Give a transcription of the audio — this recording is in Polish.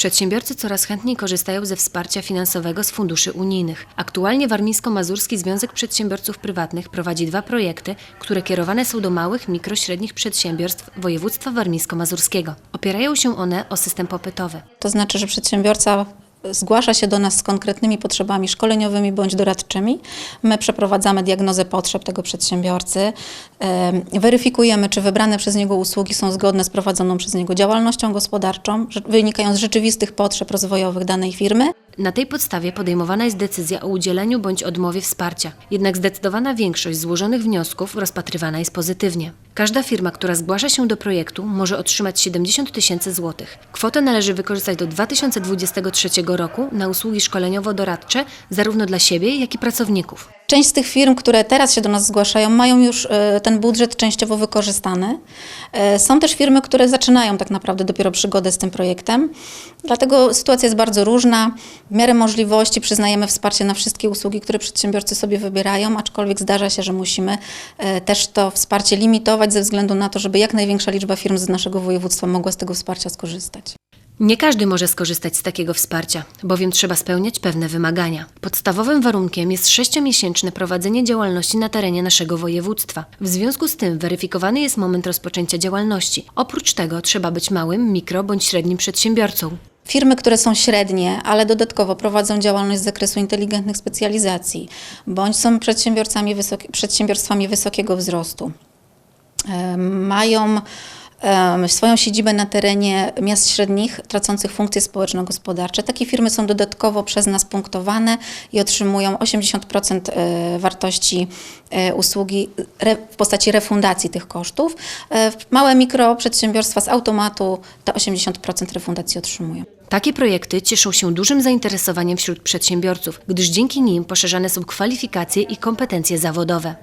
Przedsiębiorcy coraz chętniej korzystają ze wsparcia finansowego z funduszy unijnych. Aktualnie Warmińsko-Mazurski Związek Przedsiębiorców Prywatnych prowadzi dwa projekty, które kierowane są do małych, mikro, średnich przedsiębiorstw województwa warmińsko-mazurskiego. Opierają się one o system popytowy. To znaczy, że przedsiębiorca zgłasza się do nas z konkretnymi potrzebami szkoleniowymi bądź doradczymi. My przeprowadzamy diagnozę potrzeb tego przedsiębiorcy, em, weryfikujemy, czy wybrane przez niego usługi są zgodne z prowadzoną przez niego działalnością gospodarczą, wynikają z rzeczywistych potrzeb rozwojowych danej firmy. Na tej podstawie podejmowana jest decyzja o udzieleniu bądź odmowie wsparcia. Jednak zdecydowana większość złożonych wniosków rozpatrywana jest pozytywnie. Każda firma, która zgłasza się do projektu, może otrzymać 70 tysięcy złotych. Kwotę należy wykorzystać do 2023 roku na usługi szkoleniowo-doradcze zarówno dla siebie, jak i pracowników. Część z tych firm, które teraz się do nas zgłaszają, mają już e, ten budżet częściowo wykorzystany. E, Są też firmy, które zaczynają tak naprawdę dopiero przygodę z tym projektem. Dlatego sytuacja jest bardzo różna. W miarę możliwości przyznajemy wsparcie na wszystkie usługi, które przedsiębiorcy sobie wybierają, aczkolwiek zdarza się, że musimy e, też to wsparcie limitować ze względu na to, żeby jak największa liczba firm z naszego województwa mogła z tego wsparcia skorzystać. Nie każdy może skorzystać z takiego wsparcia, bowiem trzeba spełniać pewne wymagania. Podstawowym warunkiem jest sześciomiesięczne prowadzenie działalności na terenie naszego województwa. W związku z tym weryfikowany jest moment rozpoczęcia działalności. Oprócz tego trzeba być małym, mikro bądź średnim przedsiębiorcą. Firmy, które są średnie, ale dodatkowo prowadzą działalność z zakresu inteligentnych specjalizacji, bądź są przedsiębiorcami wysoki, przedsiębiorstwami wysokiego wzrostu, mają swoją siedzibę na terenie miast średnich, tracących funkcje społeczno-gospodarcze. Takie firmy są dodatkowo przez nas punktowane i otrzymują 80% e, wartości e, usługi w postaci refundacji tych kosztów. E, Małe mikroprzedsiębiorstwa z automatu te 80% refundacji otrzymują. Takie projekty cieszą się dużym zainteresowaniem wśród przedsiębiorców, gdyż dzięki nim poszerzane są kwalifikacje i kompetencje zawodowe.